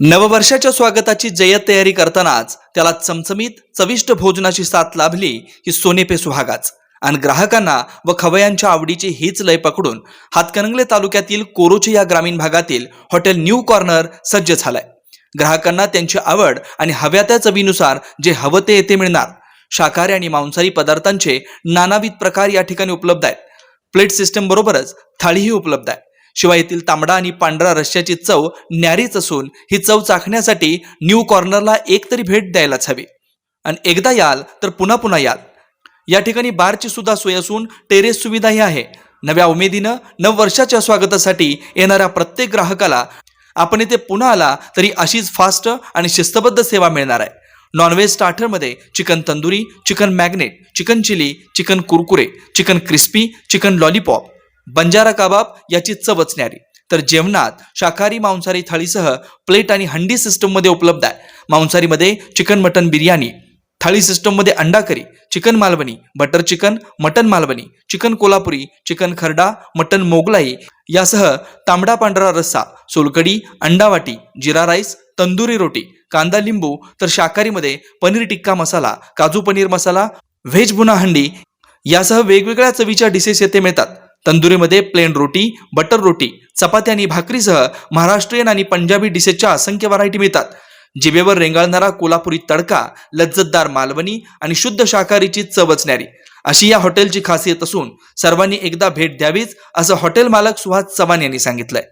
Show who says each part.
Speaker 1: नववर्षाच्या स्वागताची जय्यत तयारी करतानाच त्याला चमचमीत चविष्ट भोजनाची साथ लाभली ही सोनेपे सुहागाच. आणि ग्राहकांना व खवयांच्या आवडीची हीच लय पकडून हातकणंगले तालुक्यातील कोरोची या ग्रामीण भागातील हॉटेल न्यू कॉर्नर सज्ज झालाय. ग्राहकांना त्यांची आवड आणि हव्या त्या चवीनुसार जे हवं ते येथे मिळणार. शाकाहारी आणि मांसाहारी पदार्थांचे नानाविध प्रकार या ठिकाणी उपलब्ध आहेत. प्लेट सिस्टम बरोबरच थाळीही उपलब्ध आहे. शिवाय येथील तांबडा आणि पांढरा रश्श्याची चव न्यारीच असून ही चव चाखण्यासाठी न्यू कॉर्नरला एक तरी भेट द्यायलाच हवी. आणि एकदा याल तर पुन्हा पुन्हा याल. या ठिकाणी बारची सुद्धा सोय असून टेरेस सुविधाही आहे. नव्या उमेदीनं नववर्षाच्या स्वागतासाठी येणाऱ्या प्रत्येक ग्राहकाला आपण इथे पुन्हा आला तरी अशीच फास्ट आणि शिस्तबद्ध सेवा मिळणार आहे. नॉनव्हेज स्टार्टरमध्ये chicken tandoori chicken magnet chicken chilli chicken Kurkure chicken crispy chicken lollipop. Banjara kebab याची चवच तर जेवणात शाकाहारी मांसाहारी थाळीसह प्लेट आणि हंडी सिस्टममध्ये उपलब्ध आहे. मांसाहारीमध्ये चिकन मटन बिर्याणी. थाळी सिस्टममध्ये अंडा curry chicken Malvani butter chicken mutton Malvani chicken Kolhapuri chicken खरडा मटन मोगलाई यासह तांबडा पांढरा रस्सा सोलकडी अंडावाटी जिरा राईस तंदुरी रोटी कांदा लिंबू तर शाकाहारीमध्ये पनीर टिक्का मसाला काजू पनीर मसाला व्हेज बुना हंडी यासह वेगवेगळ्या चवीच्या डिशेस येथे मिळतात. तंदुरीमध्ये प्लेन रोटी बटर रोटी चपाती आणि भाकरीसह महाराष्ट्रीयन आणि पंजाबी डिशेसच्या असंख्य व्हरायटी मिळतात. जिभेवर रेंगाळणारा कोल्हापुरी तडका लज्जतदार मालवणी आणि शुद्ध शाकाहारीची चवच अशी या हॉटेलची खासियत असून सर्वांनी एकदा भेट द्यावीच असं हॉटेल मालक सुहास चव्हाण यांनी सांगितलंय.